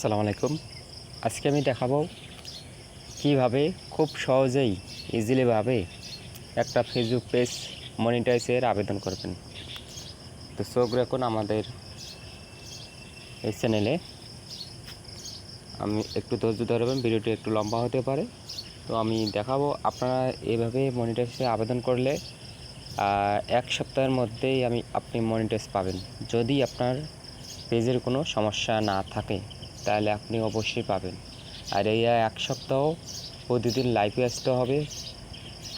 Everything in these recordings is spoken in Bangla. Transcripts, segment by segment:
আসসালামু আলাইকুম। আজকে আমি দেখাবো কীভাবে খুব সহজেই ইজিলিভাবে একটা ফেসবুক পেজ মনিটাইজের আবেদন করবেন। তো চোখ রাখুন আমাদের এই চ্যানেলে আমি একটু ধৈর্য ধরবেন ভিডিওটি একটু লম্বা হতে পারে। তো আমি দেখাবো আপনারা এভাবে মনিটাইজে আবেদন করলে এক সপ্তাহের মধ্যেই আমি আপনি মনিটাইজ পাবেন। যদি আপনার পেজের কোনো সমস্যা না থাকে। তাহলে আপনি অবশ্যই পাবেন। আর এই এক সপ্তাহ প্রতিদিন লাইভে আসতে হবে।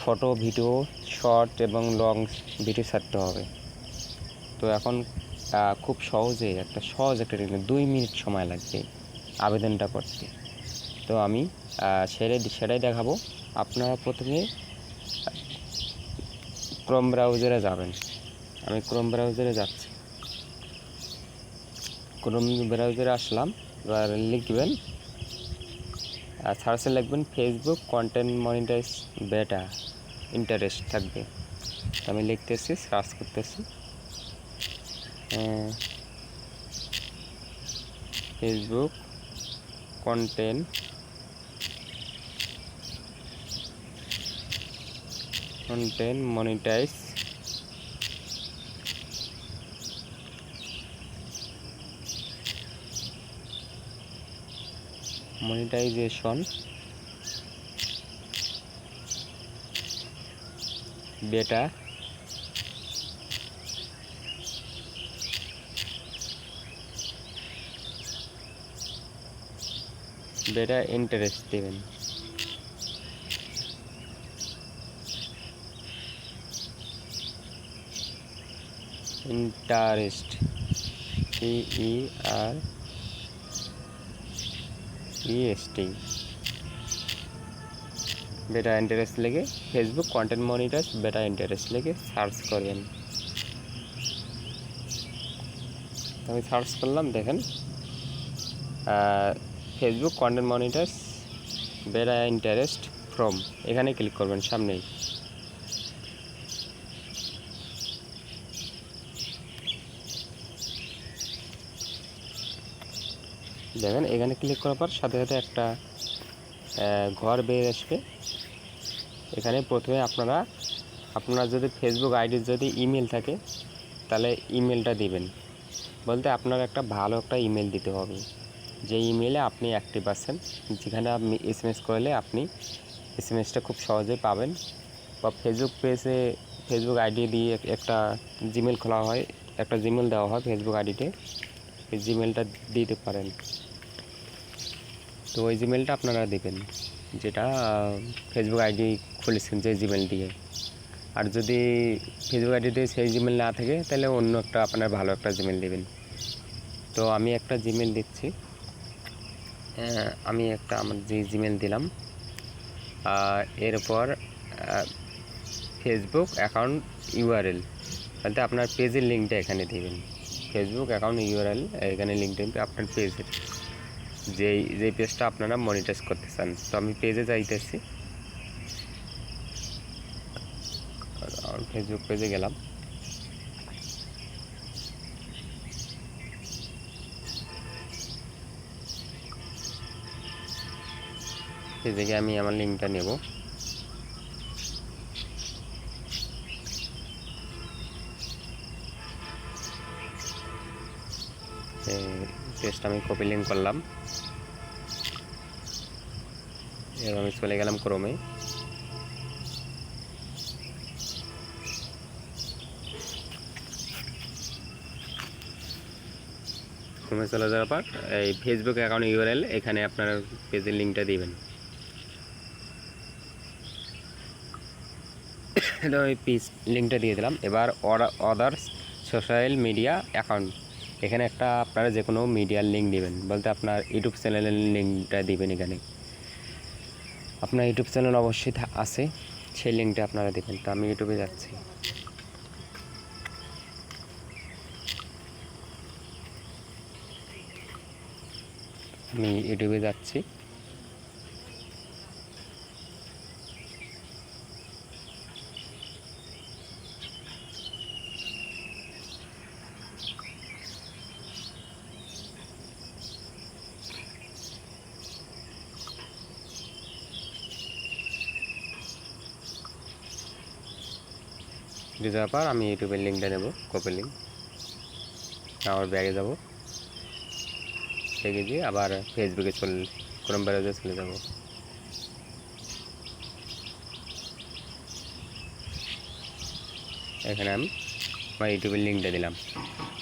ফটো ভিডিও শর্ট এবং লং ভিডিও ছাড়তে হবে। তো এখন খুব সহজে একটা সহজ একটা টেকনিক দুই মিনিট সময় লাগবে আবেদনটা করতে। তো আমি সেটাই সেটাই দেখাবো। আপনারা প্রথমে ক্রোম ব্রাউজারে যাবেন। আমি ক্রোম ব্রাউজারে যাচ্ছি। ক্রোম ব্রাউজারে আসলাম। এবার লিখবেন। আর সার্চে লিখবেন Facebook content monetize beta interest থাকবে। আমি লিখতেছি সার্চ করতেছি। Facebook content content monetize monetization beta beta interest দেবেন। Interest E R EST beta interest লেগে Facebook content monitor beta interest লেগে সার্চ করবেন। আমি সার্চ করলাম, দেখেন। ফেসবুক কন্টেন্ট মনিটার্স বেটা ইন্টারেস্ট ফ্রম এখানে ক্লিক করবেন সামনেই। দেখেন এখানে ক্লিক করার পর সাথে সাথে একটা ঘর বের আসবে। এখানে প্রথমে আপনারা, আপনার যদি ফেসবুক আইডির যদি ইমেল থাকে, তাহলে ইমেলটা দিবেন। বলতে আপনার একটা ভালো একটা ইমেল দিতে হবে। যে ইমেলে আপনি অ্যাক্টিভ আছেন, যেখানে আপনি এস এম এস করলে আপনি এস এম এসটা খুব সহজেই পাবেন। বা ফেসবুক পেজে ফেসবুক আইডি দিয়ে একটা জিমেল খোলা হয়, একটা জিমেল দেওয়া হয় ফেসবুক আইডিতে এই জিমেলটা দিতে পারেন। তো ওই জিমেলটা আপনারা দেবেন। যেটা ফেসবুক আইডি খুলেছেন যে জিমেল দিয়ে। আর যদি ফেসবুক আইডিতে সেই জিমেল না থাকে, তাহলে অন্য একটা আপনার ভালো একটা জিমেল দেবেন। তো আমি একটা জিমেল দিচ্ছি। আমি একটা আমার যে জিমেল দিলাম এরপর ফেসবুক অ্যাকাউন্ট ইউআরএল বলতে আপনার পেজের লিঙ্কটা এখানে দেবেন। ফেসবুক অ্যাকাউন্ট ইউআরএল এখানে লিঙ্ক দেবেন, আপনার পেজের যেই যেই পেজটা আপনারা মনিটাইজ করতে চান তো আমি পেজে যাইতেছি। ফেসবুক পেজে গেলাম। গিয়ে আমি আমার লিঙ্কটা নেব। পেজটা আমি কপি লিঙ্ক করলাম। এবার আমি চলে গেলাম ক্রমে ক্রমে চলে যাওয়ার পর, এই ফেসবুক অ্যাকাউন্ট ইউআরএল এখানে আপনার পেজের লিঙ্কটা দিবেন। ওই পিস লিঙ্কটা দিয়ে দিলাম। এবার অদার্স সোশ্যাল মিডিয়া অ্যাকাউন্ট এখানে একটা আপনারা যে কোনো মিডিয়ার লিঙ্ক দেবেন। বলতে আপনার ইউটিউব চ্যানেলের লিঙ্কটা দেবেন এখানে। আপনার ইউটিউব চ্যানেল অবশ্যই আছে, সেই লিঙ্কটা আপনারা দেবেন। তো আমি ইউটিউবে যাচ্ছি। আমি ইউটিউবে যাচ্ছি। দিয়ে যাওয়ার পর, আমি ইউটিউবের লিঙ্কটা নেব কপি লিঙ্ক আমার ব্যাগে যাব। ব্যাগে দিয়ে আবার ফেসবুকে চলে ক্রোম ব্রাউজারে চলে যাব। এখানে আমি আমার ইউটিউবের লিঙ্কটা দিলাম।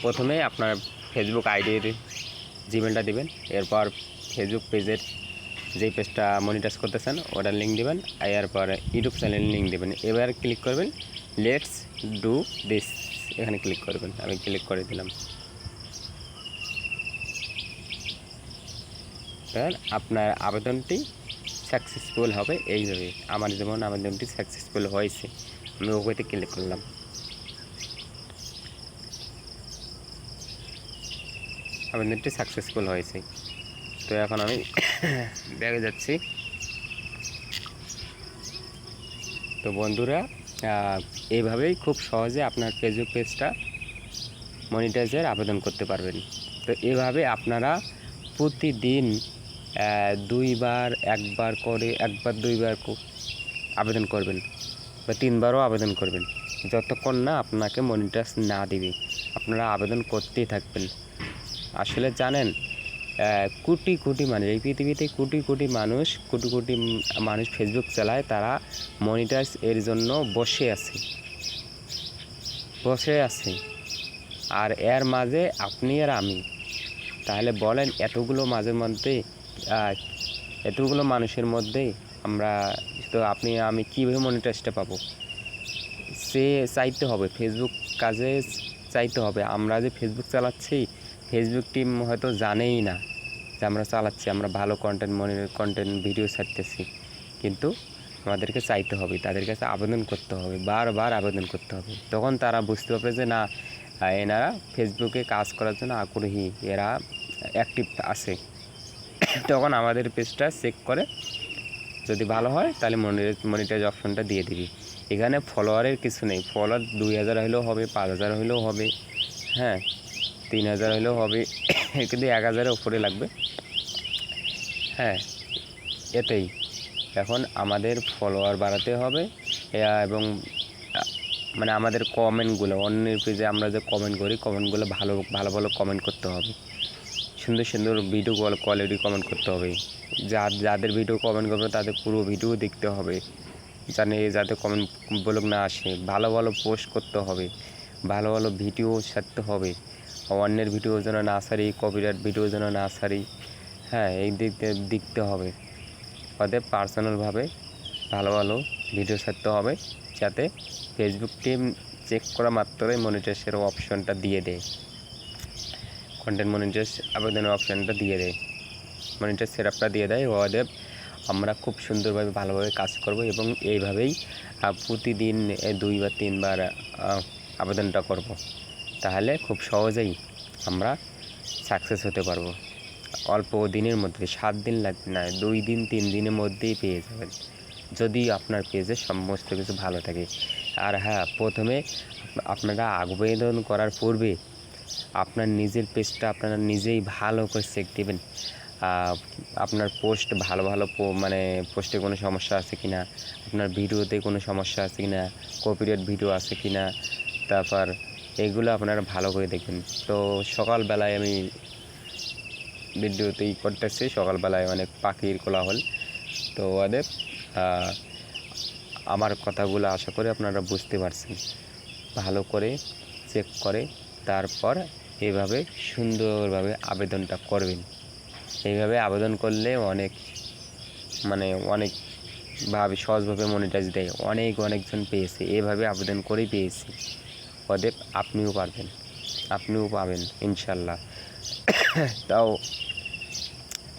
প্রথমে আপনার ফেসবুক আইডির জিমেলটা দিবেন। এরপর ফেসবুক পেজের যে পেজটা মনিটাইজ করতেছেন, ওটার লিঙ্ক দিবেন। এরপর ইউটিউব চ্যানেল লিঙ্ক দেবেন। এবার ক্লিক করবেন। লেটস ডু দিস এখানে ক্লিক করবেন। আমি ক্লিক করে দিলাম। আপনার আবেদনটি সাকসেসফুল হবে এইভাবে। আমার যেমন আবেদনটি সাকসেসফুল হয়েছে, আমি ওকেতে ক্লিক করলাম। আবেদনটি সাকসেসফুল হয়েছে। তো এখন আমি ব্যাগে যাচ্ছি। তো বন্ধুরা এইভাবেই খুব সহজে আপনার ফেসবুক পেজটা মনিটাইজের আবেদন করতে পারবেন। তো এভাবে আপনারা প্রতিদিন দুইবার, একবার করে, একবার, দুইবার আবেদন করবেন বা তিনবারও আবেদন করবেন। যতক্ষণ না আপনাকে মনিটাইজ না দিবে, আপনারা আবেদন করতেই থাকবেন। আসলে জানেন কোটি কোটি মানুষ, এই পৃথিবীতে কোটি কোটি মানুষ, কোটি কোটি মানুষ ফেসবুক চালায়, তারা মনিটাইজ এর জন্য বসে আছে। বসে আছে। আর এর মাঝে আপনি আর আমি। তাহলে বলেন, এতগুলো মাঝের মধ্যে এতগুলো মানুষের মধ্যে আমরা, তো আপনি, আমি কীভাবে মনিটাইজটা পাবো? সে চাইতে হবে ফেসবুক কাজে চাইতে হবে। আমরা যে ফেসবুক চালাচ্ছি ফেসবুক টিম হয়তো জানেই না যে আমরা চালাচ্ছি, আমরা ভালো কন্টেন্ট মনে কন্টেন্ট ভিডিও ছাড়তেছি। কিন্তু আমাদেরকে চাইতে হবে, তাদের কাছে আবেদন করতে হবে, বারবার আবেদন করতে হবে। তখন তারা বুঝতে পারবে যে না এনারা ফেসবুকে কাজ করার জন্য আগ্রহী, এরা অ্যাক্টিভ আছে। তখন আমাদের পেজটা চেক করে, যদি ভালো হয় তাহলে মনিটাইজ অপশনটা দিয়ে দিবি। এখানে ফলোয়ারের কিছু নেই ফলোয়ার দুই হাজার হলেও হবে, পাঁচ হাজার হলেও হবে হ্যাঁ। তিন হাজার হলেও হবে, কিন্তু এক হাজারের উপরে লাগবে। হ্যাঁ এতেই এখন আমাদের ফলোয়ার বাড়াতে হবে এবং মানে আমাদের কমেন্টগুলো অন্যের পেজে আমরা যে কমেন্ট করি কমেন্টগুলো ভালো ভালো ভালো কমেন্ট করতে হবে। সুন্দর সুন্দর ভিডিও কোয়ালিটি কমেন্ট করতে হবে। যা, যাদের ভিডিও কমেন্ট করবে, তাদের পুরো ভিডিও দেখতে হবে। জানে যাতে কমেন্ট ব্লগ না আসে। ভালো ভালো পোস্ট করতে হবে। ভালো ভালো ভিডিও ছাড়তে হবে। অন্যের ভিডিও যেন না সারি কপিরাইট ভিডিও যেন না সারি হ্যাঁ এই দিক দেখতে হবে। ওদের পার্সোনালভাবে ভালো ভালো ভিডিও ছাড়তে হবে, যাতে ফেসবুক টিম চেক করা মাত্রই মনিটাইজের অপশনটা দিয়ে দেয়। কন্টেন্ট মনিটাইজ আবেদনের অপশনটা দিয়ে দেয়। মনিটাইজ সেটআপটা দিয়ে দেয়। ওদের আমরা খুব সুন্দরভাবে ভালোভাবে কাজ করব এবং এইভাবেই প্রতিদিন দুই বা তিনবার আবেদনটা করব। তাহলে খুব সহজেই আমরা সাকসেস হতে পারব। অল্প দিনের মধ্যে, সাত দিন লাগবে না, দুই দিন, তিন দিনের মধ্যেই পেয়ে যাবেন। যদি আপনার পেজে সমস্ত কিছু ভালো থাকে। আর হ্যাঁ প্রথমে আপনারা আবেদন করার পূর্বে আপনার নিজের পেজটা আপনারা নিজেই ভালো করে চেক দেবেন। আপনার পোস্ট ভালো ভালো মানে পোস্টে কোনো সমস্যা আছে কি না আপনার ভিডিওতে কোনো সমস্যা আছে কি না কপিরাইট ভিডিও আছে কি না তারপর এগুলো আপনারা ভালো করে দেখবেন। তো সকালবেলায় আমি ভিডিওতেই করতেছি, সকালবেলায় অনেক পাখির কোলাহল। তো ওদের আমার কথাগুলো আশা করি আপনারা বুঝতে পারছেন। ভালো করে চেক করে, তারপর এভাবে সুন্দরভাবে আবেদনটা করবেন। এইভাবে আবেদন করলে অনেক মানে অনেক ভাবে সহজভাবে মনিটাইজ দেয়। অনেক, অনেকজন পেয়েছে। এভাবে আবেদন করেই পেয়েছি। অতএব আপনিও পারবেন, আপনিও পাবেন, ইনশাল্লাহ। তাও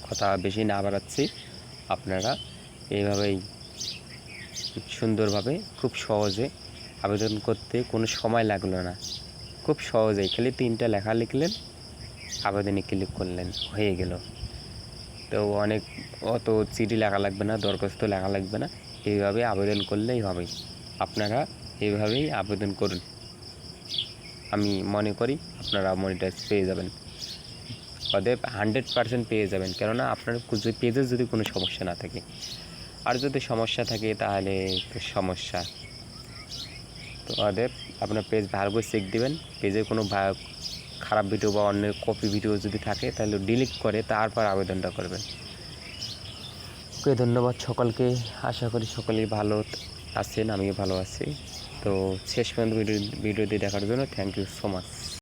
কথা বেশি না বাড়াচ্ছি, আপনারা এইভাবেই সুন্দরভাবে, খুব সহজে আবেদন করতে কোনো সময় লাগল না। খুব সহজেই, খালি তিনটা লেখা লিখলেন, আবেদনে ক্লিক করলেন, হয়ে গেল। তো অনেক, অত চিঠি লেখা লাগবে না, দরখাস্ত লেখা লাগবে না, এইভাবে আবেদন করলেই হবে। আপনারা এইভাবেই আবেদন করুন। আমি মনে করি আপনারা মনিটাইজ পেয়ে যাবেন। অতএব হান্ড্রেড পার্সেন্ট পেয়ে যাবেন। কেননা আপনার পেজের যদি কোনো সমস্যা না থাকে। আর যদি সমস্যা থাকে, তাহলে সমস্যা। তো আমাদের আপনার পেজ ভালো করে চেক দিবেন। পেজে কোনো খারাপ ভিডিও বা অন্য কপি ভিডিও যদি থাকে, তাহলে ডিলিট করে তারপর আবেদনটা করবেন। ওকে, ধন্যবাদ সকলকে। আশা করি সকলেই ভালো আছেন, আমিও ভালো আছি। তো শেষ পর্যন্ত ভিডিও ভিডিওটি দেখার জন্য থ্যাংক ইউ সো মাচ